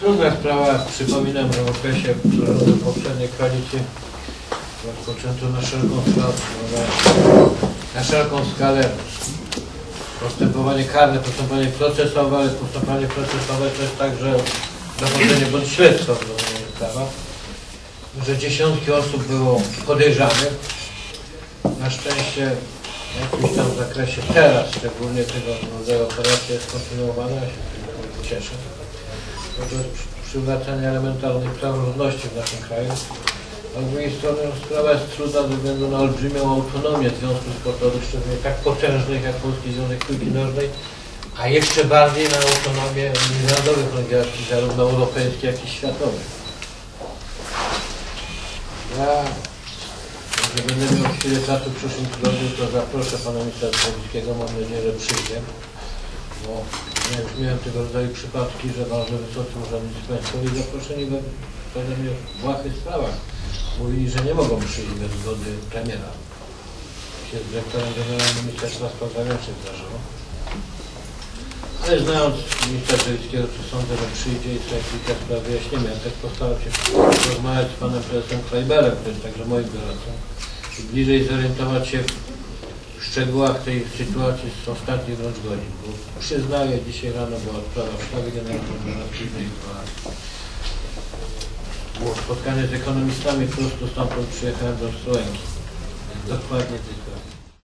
Trudna sprawa, przypominam, że w okresie poprzedniej koalicji rozpoczęto na szeroką skalę, na szeroką skalę postępowanie karne, postępowanie procesowe, ale postępowanie procesowe to jest także dochodzenie bądź śledztwo w prawa, że dziesiątki osób było podejrzanych. Na szczęście w jakimś tam zakresie teraz szczególnie tego rodzaju operacja jest kontynuowana, ja się cieszę. Bo to jest przy- przywracanie elementarnej praworządności w naszym kraju. A z drugiej strony sprawa jest trudna ze względu na olbrzymią autonomię związków sportowych, szczególnie tak potężnych jak Polski Związek Piłki Nożnej, a jeszcze bardziej na autonomię międzynarodowych organizacji, zarówno europejskich, jak i światowych. Ja, że będę miał chwilę czasu w przyszłym tygodniu, to zaproszę pana ministra Zdrowickiego, mam nadzieję, że przyjdzie, bo miałem tego rodzaju przypadki, że ważne wysocy urzędnicy państwowi zaproszeni we ode mnie w błahych sprawach mówili, że nie mogą przyjść bez zgody premiera. Się z dyrektorem generalnym Ministerstwa Spraw Wewnętrznych zdarzyło. Ale znając ministra Zdrowickiego, to sądzę, że przyjdzie i sobie kilka spraw wyjaśnimy. Ja też postaram się porozmawiać z panem prezesem Krajberem, który jest także moim doradcą, i bliżej zorientować się szczegółach tej sytuacji z ostatnich godzin. Bo przyznaję, dzisiaj rano była sprawa w oraz później była było spotkanie z ekonomistami, po prostu stamtąd przyjechałem do Ostrołęki. Dokładnie sprawy.